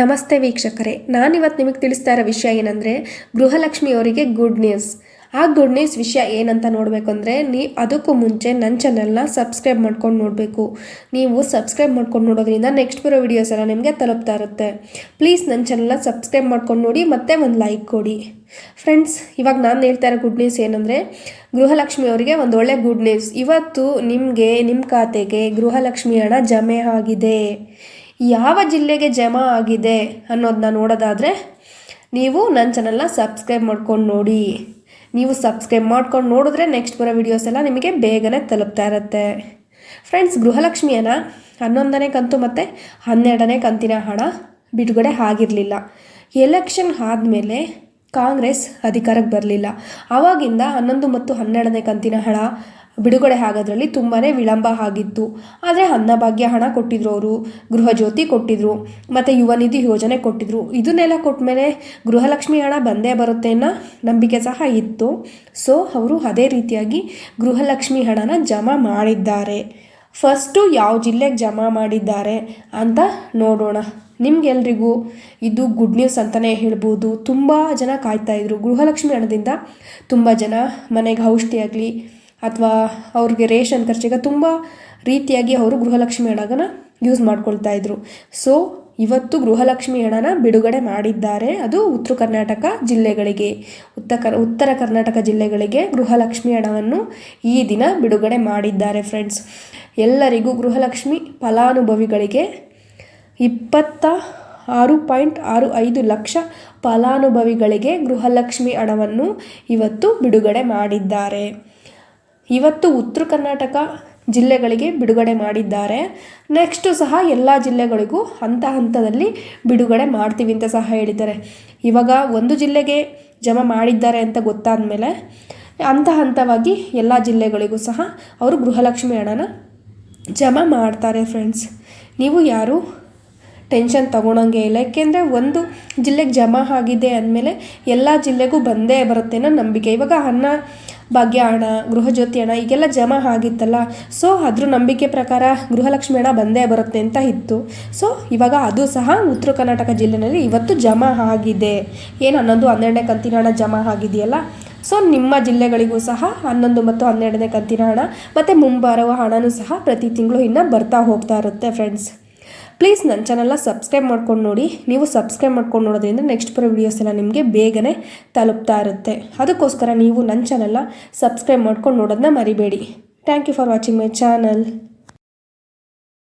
ನಮಸ್ತೆ ವೀಕ್ಷಕರೇ, ನಾನಿವತ್ತು ನಿಮಗೆ ತಿಳಿಸ್ತಾ ಇರೋ ವಿಷಯ ಏನಂದರೆ ಗೃಹಲಕ್ಷ್ಮಿಯವರಿಗೆ ಗುಡ್ ನ್ಯೂಸ್ ಆ ಗುಡ್ ನ್ಯೂಸ್ ವಿಷಯ ಏನಂತ ನೋಡಬೇಕು ಅಂದರೆ, ನೀ ಅದಕ್ಕೂ ಮುಂಚೆ ನನ್ನ ಚಾನಲ್ನ ಸಬ್ಸ್ಕ್ರೈಬ್ ಮಾಡ್ಕೊಂಡು ನೋಡಬೇಕು. ನೀವು ಸಬ್ಸ್ಕ್ರೈಬ್ ಮಾಡ್ಕೊಂಡು ನೋಡೋದ್ರಿಂದ ನೆಕ್ಸ್ಟ್ ಬರೋ ವಿಡಿಯೋಸ್ ಎಲ್ಲ ನಿಮಗೆ ತಲುಪ್ತಾ ಇರುತ್ತೆ. ಪ್ಲೀಸ್ ನನ್ನ ಚಾನಲ್ನ ಸಬ್ಸ್ಕ್ರೈಬ್ ಮಾಡ್ಕೊಂಡು ನೋಡಿ, ಮತ್ತೆ ಒಂದು ಲೈಕ್ ಕೊಡಿ. ಫ್ರೆಂಡ್ಸ್ ಇವಾಗ ನಾನು ಹೇಳ್ತಾ ಇರೋ ಗುಡ್ ನ್ಯೂಸ್ ಏನಂದರೆ, ಗೃಹಲಕ್ಷ್ಮಿ ಅವರಿಗೆ ಒಂದು ಒಳ್ಳೆ ಗುಡ್ ನ್ಯೂಸ್ ಇವತ್ತು ನಿಮಗೆ ನಿಮ್ಮ ಖಾತೆಗೆ ಗೃಹಲಕ್ಷ್ಮಿ ಹಣ ಜಮೆ ಆಗಿದೆ. ಯಾವ ಜಿಲ್ಲೆಗೆ ಜಮಾ ಆಗಿದೆ ಅನ್ನೋದನ್ನ ನೋಡೋದಾದರೆ ನೀವು ನನ್ನ ಚಾನಲ್ನ ಸಬ್ಸ್ಕ್ರೈಬ್ ಮಾಡ್ಕೊಂಡು ನೋಡಿ. ನೀವು ಸಬ್ಸ್ಕ್ರೈಬ್ ಮಾಡ್ಕೊಂಡು ನೋಡಿದ್ರೆ ನೆಕ್ಸ್ಟ್ ಬರೋ ವಿಡಿಯೋಸ್ ಎಲ್ಲ ನಿಮಗೆ ಬೇಗನೆ ತಲುಪ್ತಾ ಇರುತ್ತೆ. ಫ್ರೆಂಡ್ಸ್ ಗೃಹಲಕ್ಷ್ಮಿಯನ್ನ ಹನ್ನೊಂದನೇ ಕಂತು ಮತ್ತು ಹನ್ನೆರಡನೇ ಕಂತಿನ ಹಣ ಬಿಡುಗಡೆ ಆಗಿರಲಿಲ್ಲ. ಎಲೆಕ್ಷನ್ ಆದಮೇಲೆ ಕಾಂಗ್ರೆಸ್ ಅಧಿಕಾರಕ್ಕೆ ಬರಲಿಲ್ಲ. ಆವಾಗಿಂದ ಹನ್ನೊಂದು ಮತ್ತು ಹನ್ನೆರಡನೇ ಕಂತಿನ ಹಣ ಬಿಡುಗಡೆ ಆಗೋದ್ರಲ್ಲಿ ತುಂಬಾ ವಿಳಂಬ ಆಗಿತ್ತು. ಆದರೆ ಅನ್ನಭಾಗ್ಯ ಹಣ ಕೊಟ್ಟಿದ್ರು ಅವರು, ಗೃಹಜ್ಯೋತಿ ಕೊಟ್ಟಿದ್ರು, ಮತ್ತು ಯುವ ನಿಧಿ ಯೋಜನೆ ಕೊಟ್ಟಿದ್ರು. ಇದನ್ನೆಲ್ಲ ಕೊಟ್ಟ ಮೇಲೆ ಗೃಹಲಕ್ಷ್ಮಿ ಹಣ ಬಂದೇ ಬರುತ್ತೆ ಅನ್ನೋ ನಂಬಿಕೆ ಸಹ ಇತ್ತು. ಸೊ ಅವರು ಅದೇ ರೀತಿಯಾಗಿ ಗೃಹಲಕ್ಷ್ಮಿ ಹಣನ ಜಮಾ ಮಾಡಿದ್ದಾರೆ. ಫಸ್ಟು ಯಾವ ಜಿಲ್ಲೆಗೆ ಜಮಾ ಮಾಡಿದ್ದಾರೆ ಅಂತ ನೋಡೋಣ. ನಿಮ್ಗೆಲ್ರಿಗೂ ಇದು ಗುಡ್ ನ್ಯೂಸ್ ಅಂತಲೇ ಹೇಳ್ಬೋದು. ತುಂಬ ಜನ ಕಾಯ್ತಾಯಿದ್ರು ಗೃಹಲಕ್ಷ್ಮಿ ಹಣದಿಂದ ತುಂಬ ಜನ ಮನೆಗೆ ಔಷಧಿ ಆಗಲಿ ಅಥವಾ ಅವ್ರಿಗೆ ರೇಷನ್ ಖರ್ಚಿಗೆ ತುಂಬ ರೀತಿಯಾಗಿ ಅವರು ಗೃಹಲಕ್ಷ್ಮಿ ಹಣನ ಯೂಸ್ ಮಾಡ್ಕೊಳ್ತಾ ಇದ್ರು. ಸೊ ಇವತ್ತು ಗೃಹಲಕ್ಷ್ಮಿ ಹಣನ ಬಿಡುಗಡೆ ಮಾಡಿದ್ದಾರೆ ಅದು ಉತ್ತರ ಕರ್ನಾಟಕ ಜಿಲ್ಲೆಗಳಿಗೆ. ಉತ್ತರ ಉತ್ತರ ಕರ್ನಾಟಕ ಜಿಲ್ಲೆಗಳಿಗೆ ಗೃಹಲಕ್ಷ್ಮಿ ಹಣವನ್ನು ಈ ದಿನ ಬಿಡುಗಡೆ ಮಾಡಿದ್ದಾರೆ ಫ್ರೆಂಡ್ಸ್ ಎಲ್ಲರಿಗೂ ಗೃಹಲಕ್ಷ್ಮಿ ಫಲಾನುಭವಿಗಳಿಗೆ ಇಪ್ಪತ್ತ ಆರು ಪಾಯಿಂಟ್ ಆರು ಐದು ಲಕ್ಷ ಫಲಾನುಭವಿಗಳಿಗೆ ಗೃಹಲಕ್ಷ್ಮಿ ಹಣವನ್ನು ಇವತ್ತು ಬಿಡುಗಡೆ ಮಾಡಿದ್ದಾರೆ. ಇವತ್ತು ಉತ್ತರ ಕರ್ನಾಟಕ ಜಿಲ್ಲೆಗಳಿಗೆ ಬಿಡುಗಡೆ ಮಾಡಿದ್ದಾರೆ. ನೆಕ್ಸ್ಟು ಸಹ ಎಲ್ಲ ಜಿಲ್ಲೆಗಳಿಗೂ ಹಂತ ಹಂತದಲ್ಲಿ ಬಿಡುಗಡೆ ಮಾಡ್ತೀವಿ ಅಂತ ಸಹ ಹೇಳಿದ್ದಾರೆ. ಇವಾಗ ಒಂದು ಜಿಲ್ಲೆಗೆ ಜಮಾ ಮಾಡಿದ್ದಾರೆ ಅಂತ ಗೊತ್ತಾದ ಮೇಲೆ ಹಂತ ಹಂತವಾಗಿ ಎಲ್ಲ ಜಿಲ್ಲೆಗಳಿಗೂ ಸಹ ಅವರು ಗೃಹಲಕ್ಷ್ಮಿ ಹಣನ ಜಮಾ ಮಾಡ್ತಾರೆ ಫ್ರೆಂಡ್ಸ್ ನೀವು ಯಾರು ಟೆನ್ಷನ್ ತೊಗೊಳಂಗೆ ಇಲ್ಲ. ಯಾಕೆಂದರೆ ಒಂದು ಜಿಲ್ಲೆಗೆ ಜಮಾ ಆಗಿದೆ ಅಂದಮೇಲೆ ಎಲ್ಲ ಜಿಲ್ಲೆಗೂ ಬಂದೇ ಬರುತ್ತೆ ಅನ್ನೋ ನಂಬಿಕೆ. ಇವಾಗ ಅನ್ನ ಭಾಗ್ಯ ಹಣ ಗೃಹಜ್ಯೋತಿ ಹಣ ಈಗೆಲ್ಲ ಜಮಾ ಆಗಿತ್ತಲ್ಲ. ಸೊ ಅದ್ರ ನಂಬಿಕೆ ಪ್ರಕಾರ ಗೃಹಲಕ್ಷ್ಮಿ ಹಣ ಬಂದೇ ಬರುತ್ತೆ ಅಂತ ಇತ್ತು. ಸೊ ಇವಾಗ ಅದು ಸಹ ಉತ್ತರ ಕರ್ನಾಟಕ ಜಿಲ್ಲೆಯಲ್ಲಿ ಇವತ್ತು ಜಮಾ ಆಗಿದೆ. ಏನು ಹನ್ನೊಂದು, ಹನ್ನೆರಡನೇ ಕಂತಿನ ಹಣ ಜಮಾ ಆಗಿದೆಯಲ್ಲ? ಸೊ ನಿಮ್ಮ ಜಿಲ್ಲೆಗಳಿಗೂ ಸಹ ಹನ್ನೊಂದು ಮತ್ತು ಹನ್ನೆರಡನೇ ಕಂತಿನ ಹಣ, ಮತ್ತು ಮುಂಬರುವ ಹಣನೂ ಸಹ ಪ್ರತಿ ತಿಂಗಳು ಇನ್ನು ಬರ್ತಾ ಹೋಗ್ತಾ ಇರುತ್ತೆ ಫ್ರೆಂಡ್ಸ್ ಪ್ಲೀಸ್ ನನ್ನ ಚಾನಲ್ನ ಸಬ್ಸ್ಕ್ರೈಬ್ ಮಾಡ್ಕೊಂಡು ನೋಡಿ. ನೀವು ಸಬ್ಸ್ಕ್ರೈಬ್ ಮಾಡ್ಕೊಂಡು ನೋಡೋದ್ರಿಂದ ನೆಕ್ಸ್ಟ್ ಬರೋ ವೀಡಿಯೋಸ್ ಎಲ್ಲ ನಿಮಗೆ ಬೇಗನೆ ತಲುಪ್ತಾ ಇರುತ್ತೆ. ಅದಕ್ಕೋಸ್ಕರ ನೀವು ನನ್ನ ಚಾನಲ್ನ ಸಬ್ಸ್ಕ್ರೈಬ್ ಮಾಡ್ಕೊಂಡು ನೋಡೋದನ್ನ ಮರಿಬೇಡಿ. Thank you for watching my channel